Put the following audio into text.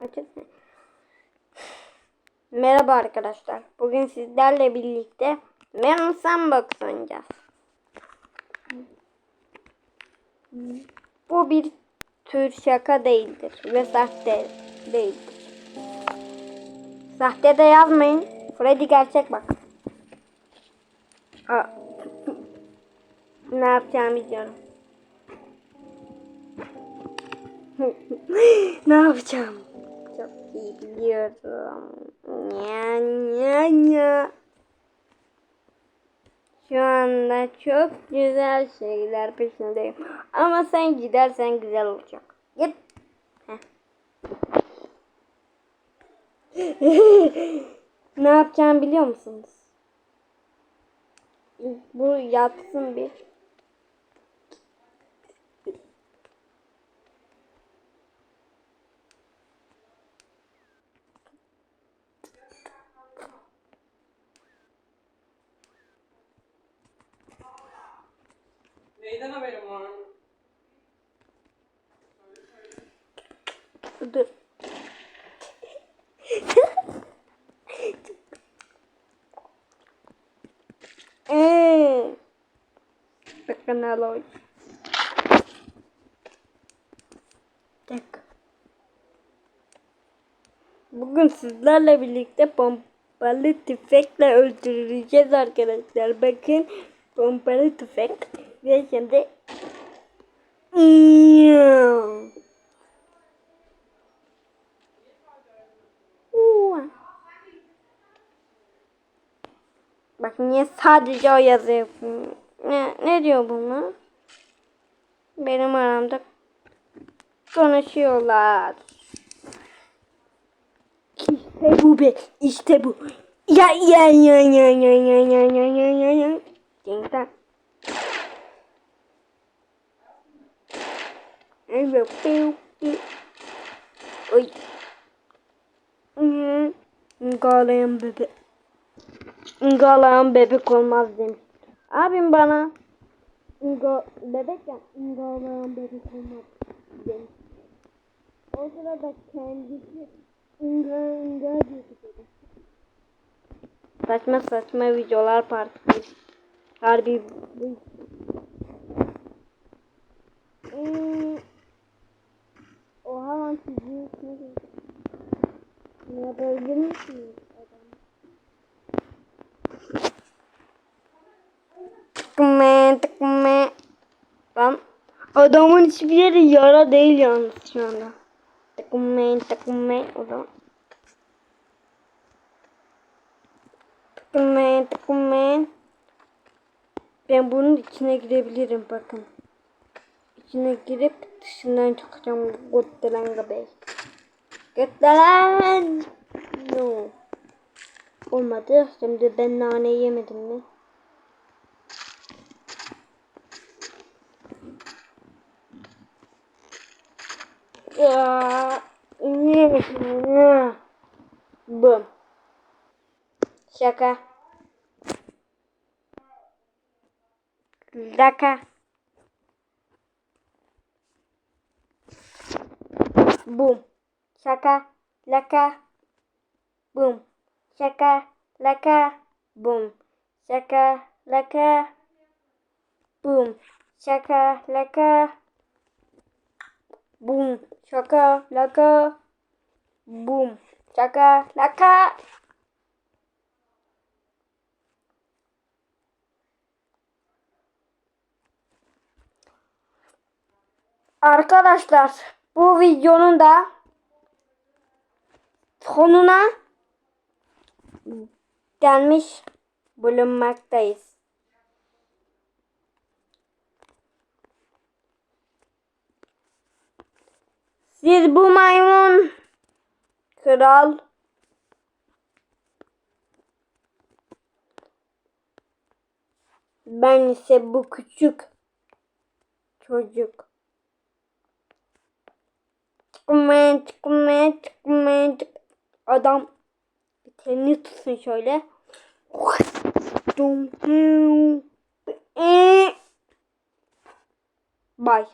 Açılsın. Merhaba arkadaşlar. Bugün sizlerle birlikte Meron Sandbox oynayacağız. Bu bir tür şaka değildir ve sahte değildir. Sahte de yazmayın. Freddy gerçek bak. Ne yapacağımı biliyorum. ne yapacağım? Biliyorum. Ya ya ya. Şu anda çok güzel şeyler peşindeyim. Ama sen gidersen güzel olacak. Git. Ne yapacağım biliyor musunuz? Bu yatsın bir. Neyden haberim var? Dur. Eee. Bakın aloy. Dakika. Bugün sizlerle birlikte pompalı tüfekle öldüreceğiz arkadaşlar. Bakın pompalı tüfek ve şimdi. Bak niye sadece o yazıyor. Ne, ne diyor bunu? Benim aramda konuşuyorlar. İşte bu be. İşte bu. Ya ya ya ya ya ya ya ya ya ya ya. Ding dong. Evet. piu, piu. Oy. Hı. Galayan bebek. Galayan bebek olmaz demiş. Abim bana Nga, bebekken galayan bebek olmaz demiş. O sırada kendisi Inga inga. Saçma saçma videolar partisi. Harbi bu. Ne yapabilir misiniz adam? Tıkme. Lan adamın hiçbir yeri yara değil yalnız şu anda. Tıkme tıkme o zaman. Tıkme tıkme. Ben bunun içine girebilirim bakın. İçine girip dışından çıkacağım. Göttelen bey. Göttelen. No. Olmadı. Şimdi ben nane yemedim mi? Bum. Şaka. Laka. Bum. Şaka. Laka. Bum. Şaka. Laka. Bum. Şaka. Laka. Bum. Şaka. Laka. Bum. Şaka. Laka. Bum. Şaka. Laka. Arkadaşlar bu videonun da sonuna gelmiş bulunmaktayız. Siz bu maymun kral ben ise bu küçük çocuk. Tıkment, tıkment, tıkment. Adam telini tutsun şöyle. Bye.